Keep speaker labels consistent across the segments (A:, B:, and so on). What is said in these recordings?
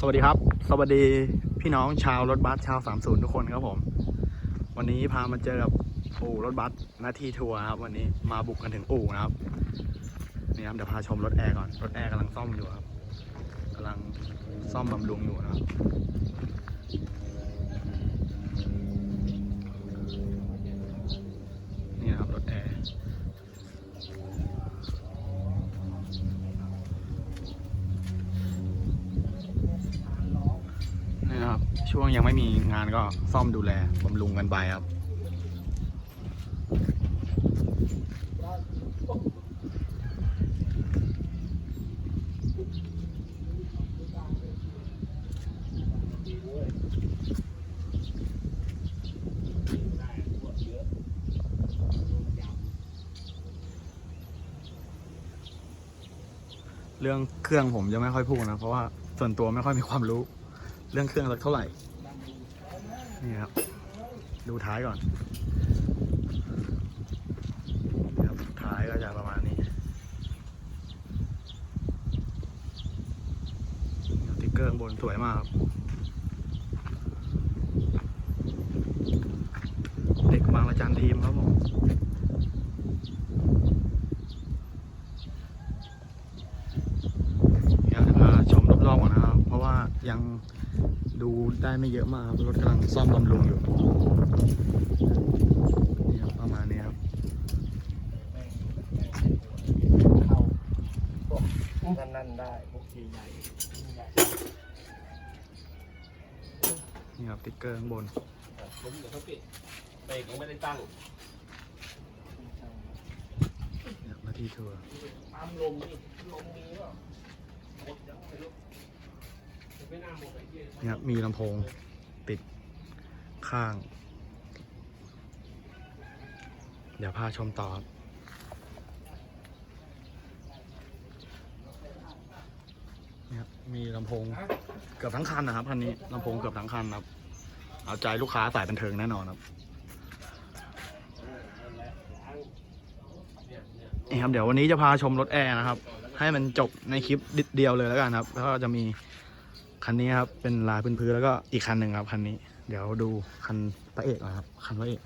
A: สวัสดีครับ สวัสดีพี่น้องชาวรถบัสชาว30ทุกคนครับผม วันนี้พามาเจอกับอู่รถบัสนาทีทัวร์ครับ วันนี้มาบุกกันถึงอู่นะครับนี่ครับเดี๋ยวพาชมรถแอร์ก่อนรถแอร์กำลังซ่อมอยู่ครับกำลังซ่อมบำรุงอยู่นะครับนี่นะครับรถแอร์ นี่นะครับ ช่วงยังไม่มีงานก็ซ่อมดูแลบำรุงกันไปครับ เรื่องเครื่องผมจะไม่ค่อยพูดนะ เพราะว่าส่วนตัวไม่ค่อยมีความรู้ รื่องเครื่องสักเท่าไหร่ นี่ครับ ดูท้ายก่อนครับท้ายก็จะประมาณนี้ติ๊กเกอร์ข้างบนสวยมากครับเด็กบางระจันทีมครับผม เดี๋ยวจะพาชมรอบๆก่อนนะครับ เพราะว่ายังดู ได้ไม่เยอะมากครับรถกำลังซ่อมบำรุงอยู่นี่ครับประมาณนี้ครับ
B: เข้าพวกนั่นๆได้พวกใหญ่
A: นี่ครับติ๊กเกอร์ข้างบน
C: ๆผมเดี๋ยวเขาปิดเบรกยังไม่ได้ตั้ง
A: นี่ครับหน้าที่ทัวร์
C: ตามลมนี่ลมมีเปล่า น่าหมดไอ้เหี้ย
A: นี่ครับมีลำโพงติดข้าง เดี๋ยวพาชมต่อครับนี่ครับมีลำโพงเกือบทั้งคันนะครับคันนี้ลำโพงเกือบทั้งคันครับ เอาใจลูกค้าสายบันเทิงแน่นอนครับนี่ครับเดี๋ยววันนี้จะพาชมรถแอร์นะครับ ให้มันจบในคลิปเดียวเลยแล้วกันครับแล้วก็จะมี คันนี้ครับเป็นลายพื้นๆแล้วก็อีกคันหนึ่งครับคันนี้ เดี๋ยวดูคันพระเอกก่อนครับคันพระเอก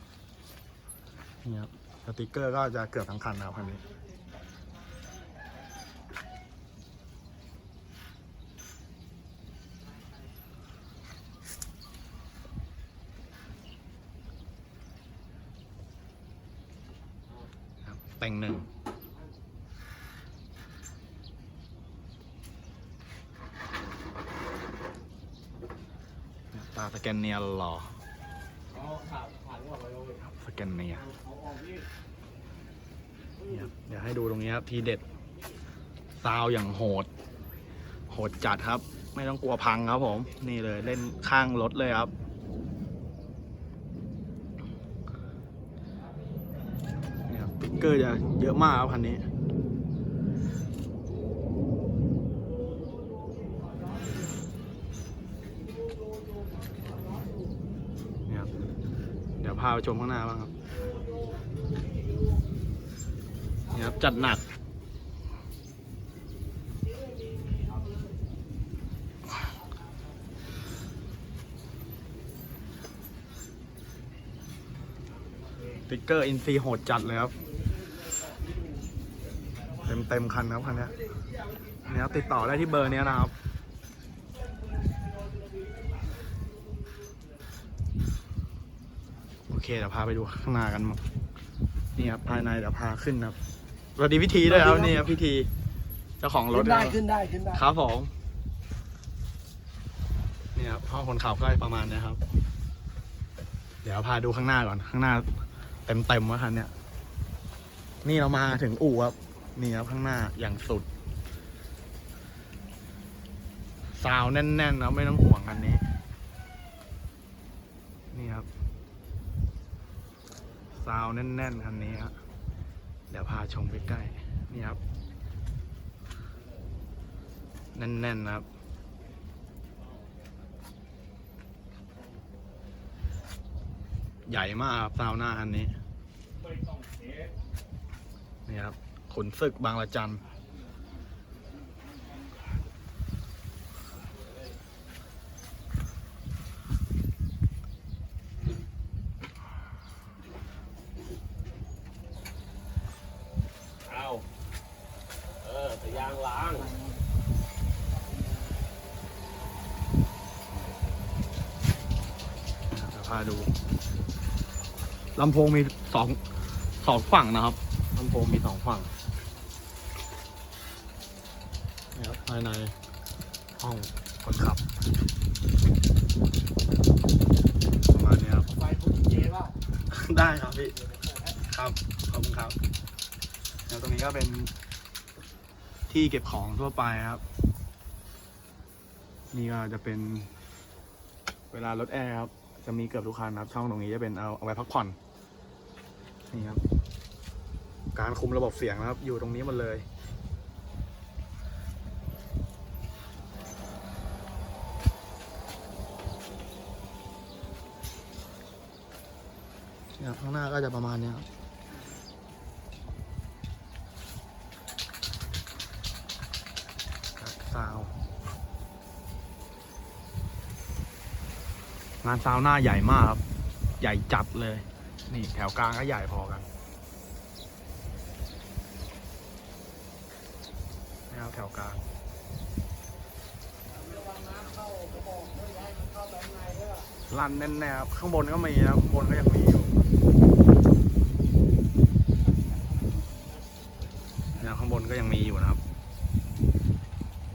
A: นี่ครับสติกเกอร์ก็จะเกือบทั้งคันนะครับคันนี้แต่งหนึ่ง ตาสแก นเนียหล่อ
C: อ๋อผ่านผ่านก่อนเลย
A: สแกนเนีย
C: เดี๋
A: ยวให้ดูตรงนี้ครับ ทีเด็ดซาวอย่างโหด โหดจัดครับ ไม่ต้องกลัวพังครับผม นี่เลยเล่นข้างรถเลยครับเนี่ยครับติ๊กเกอร์จะเยอะมากครับคันนี้ พาไปชมข้างหน้าบ้างครับนี่ครับจัดหนัก ติ๊กเกอร์อินซีโหดจัดเลยครับ เต็มเต็มคันครับคันนี้เนี่ยครับติดต่อได้ที่เบอร์นี้นะครับ เคเดี๋ยวพาไปดูข้างหน้ากันมั้งนี่ครับภายในเดี๋ยวพาขึ้นครับสวัสดีพิธีด้วยครับนี่ครับพิธีเจ้าของร
B: ขึ้
A: ถ
B: นได้
A: นะครับ
B: ขึ้นได้ขึ้นได้
A: ครับผมนี่ครับห้องคนขับก็ประมาณเนี้ยครับ เดี๋ยวพาดูข้างหน้าก่อนข้างหน้า เต็มเต็มๆว่าคันเนี้ยนี่เรามาถึงอู่ครับนี่ครับข้างหน้าอย่างสุดซาวด์แน่นๆนะไม่ต้องห่วงคันนี้ นี่ครับซาวแน่นๆคันนี้ครับเดี๋ยวพาชมใกล้ๆนี่ครับ แน่นๆนะครับ ใหญ่มากครับซาวหน้าคันนี้ นี่ครับขนศึกบางละจัน พา ดูลำโพงมีสองสองฝั่งนะครับลำโพงมีสองฝั่งนี่ครับภายในห้องคนขับประมาณนี้ครับ
B: ไฟพวกเจ๊ว่า
A: ได้ครับพี่ครับขอบคุณครับแล้วตรงนี้ก็เป็นที่เก็บของทั่วไปครับ นี่ก็จะเป็นเวลารถแอร์ครับ จะมีเกือบทุกคันครับ ช่องตรงนี้จะเป็นเอาเอาไว้พักผ่อน นี่ครับ การคุมระบบเสียงนะครับ อยู่ตรงนี้หมดเลย ข้างหน้าก็จะประมาณนี้ครับ งานซาวน์หน้าใหญ่มากครับ ใหญ่จัดเลย นี่แถวกลางก็ใหญ่พอกันแนะครับแถวกลางลั่นแน่นๆครับข้างบนก็มีนะครับข้างบนก็ยังมีอยู่เนี่ยข้างบนก็ยังมีอยู่นะครับ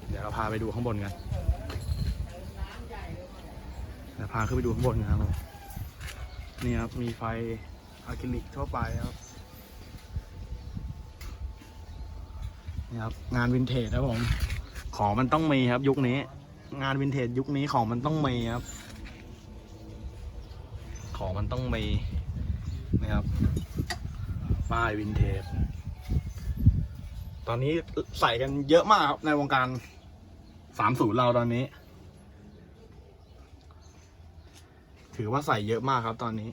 A: เดี๋ยวเราพาไปดูข้างบนกันเดี๋ยวพาขึ้นไปดูข้างบนกันครับนี่ครับ มีไฟอะคริลิกทั่วไปครับนี่ครับ งานวินเทจครับผม ของมันต้องมีครับ ยุคนี้ งานวินเทจยุคนี้ของมันต้องมีครับ ของมันต้องมีนะครับ ป้ายวินเทจตอนนี้ใส่กันเยอะมากครับในวงการสามศูนย์เราตอนนี้ ถือว่าใส่เยอะมากครับตอนนี้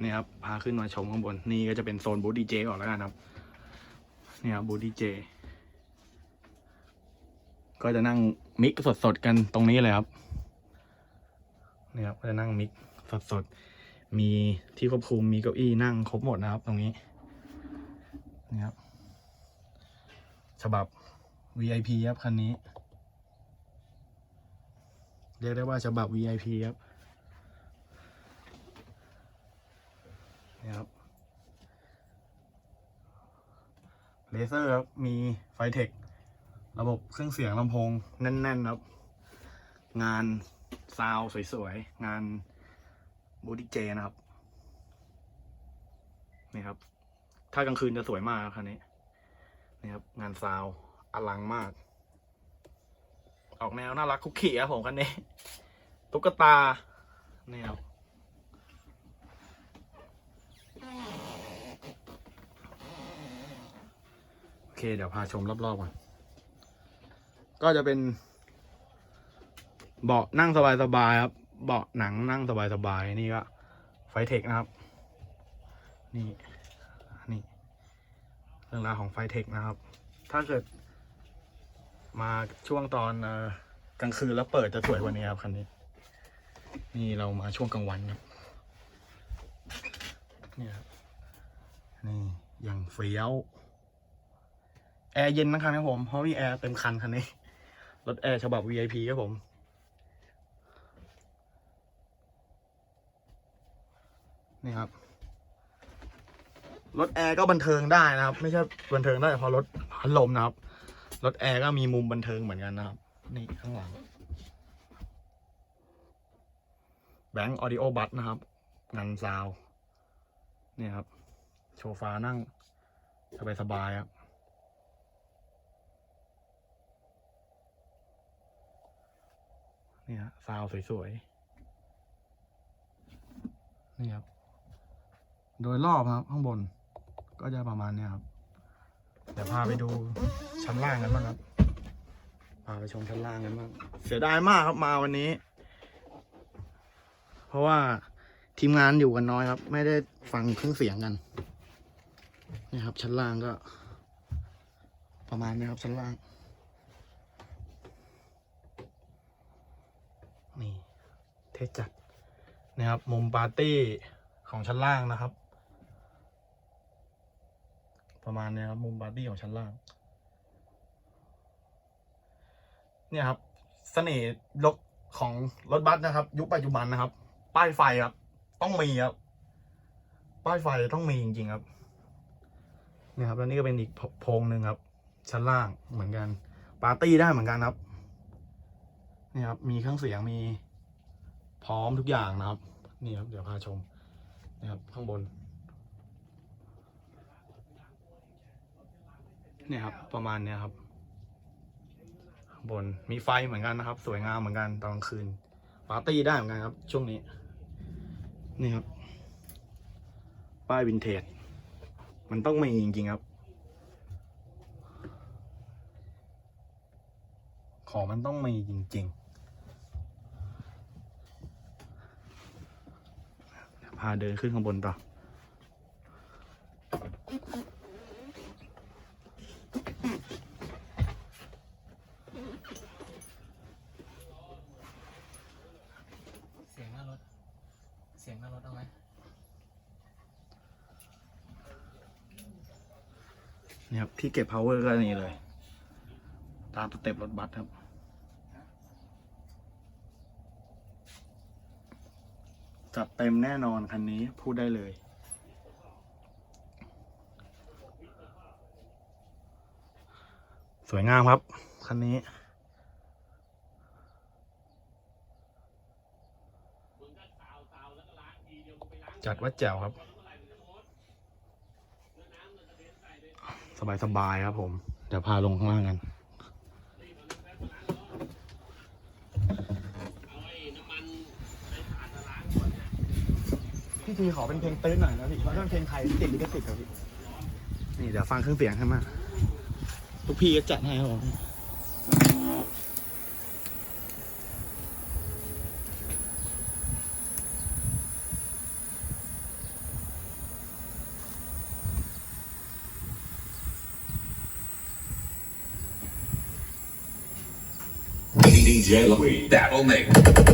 A: นี่ครับพาขึ้นมาชมข้างบน นี่ก็จะเป็นโซนบูธดีเจก่อนแล้วกันครับนี่ครับบูธดีเจก็จะนั่งมิกสดๆกันตรงนี้เลยครับนี่ครับก็จะนั่งมิกสดๆมีที่ควบคุมมีเก้าอี้นั่งครบหมดนะครับ ตรงนี้นี่ครับฉบับ VIP ครับคันนี้ เรียกได้ว่าฉบับ VIP ครับ นี่ครับ เลเซอร์ครับ มีไฟเทค ระบบเครื่องเสียงลำโพง แน่น ๆ ครับ งานซาวสวย ๆ งานบูดี้เจนะครับ นี่ครับ ถ้ากลางคืนจะสวยมากครับคันนี้ นี่ครับ งานซาวอลังมาก ออกแนวน่ารักคุกกี้ครับผมคันนี้ ตุ๊กตา นี่ครับ เคเดี๋ยวพาชมรอบๆก่อน ก็จะเป็น เบาะนั่งสบายๆครับ เบาะหนังนั่งสบายๆนี่ก็ไฟเทคนะครับ นี่นี่เรื่องราวของไฟเทคนะครับ ถ้าเกิด มาช่วงตอนกลางคืนแล้วเปิดจะสวยกว่านี้ครับคันนี้ นี่เรามาช่วงกลางวันครับนี่ครับนี่อย่างเฟี้ยว แอร์เย็นนะครับครับผม เพราะมีแอร์เต็มคันคันนี้ รถแอร์ฉบับ VIP ครับผม นี่ครับ รถแอร์ก็บันเทิงได้นะครับ ไม่ใช่บันเทิงได้เฉพาะรถพัดลมนะครับ รถแอร์ก็มีมุมบันเทิงเหมือนกันนะครับ นี่ข้างหลัง แบงค์ออดิโอบัสนะครับ งานซาว นี่ครับ โชฟานั่งสบายๆครับ นี่ฮะซาวสวยๆ นี่ครับ โดยรอบครับ ข้างบน ก็จะประมาณนี้ครับ เดี๋ยวพาไปดูชั้นล่างกันบ้างครับ พาไปชมชั้นล่างกันบ้าง เสียดายมากครับมาวันนี้ เพราะว่าทีมงานอยู่กันน้อยครับ ไม่ได้ฟังเครื่องเสียงกัน นี่ครับ ชั้นล่างก็ ประมาณนี้ครับชั้นล่าง นี่ เทจัดนะครับมุมปาร์ตี้ของชั้นล่างนะครับ ประมาณนี้ครับมุมปาร์ตี้ของชั้นล่าง เนี่ยครับเสน่ห์รถของรถบัสนะครับ ยุคปัจจุบันนะครับ ป้ายไฟครับ ต้องมีครับ ป้ายไฟต้องมีจริงๆครับเนี่ยครับแล้วนี่ก็เป็นอีกโพงหนึ่งครับ ชั้นล่างเหมือนกัน ปาร์ตี้ได้เหมือนกันครับนี่ครับมีเครื่องเสียงมี พร้อมทุกอย่างนะครับ นี่ครับ เดี๋ยวพาชมนี่ครับข้างบนเนี่ยครับ ประมาณเนี้ยครับ ข้างบนมีไฟเหมือนกันนะครับ สวยงามเหมือนกันตอนกลางคืนปาร์ตี้ได้เหมือนกันครับ ช่วงนี้ นี่ครับ ป้ายวินเทจ มันต้องมีจริงๆครับ ของมันต้องมีจริง ๆ พาเดินขึ้นข้างบนต่อ
B: เสียงหน้ารถ เสียงหน้ารถเอาไหม
A: นี่ครับที่เก็บ power ก็นี่เลย ตามสเต็ปรถบัสครับ จัดเต็มแน่นอนคันนี้พูดได้เลย สวยงามครับ คันนี้ จัดว่าแจวครับสบายสบาย ๆ ครับผม เดี๋ยวพาลงข้างล่างกัน พี่ทีขอเป็นเพลงตื้นหน่อยนะพี่เพราะถ้าเป็นเพลงไทยติดลิขสิทธิ์ครับพี่นี่เดี๋ยวฟังเครื่องเสียงให้มาลูกพี่ก็จัดให้ครับผม
D: DJ Louis, that'll make.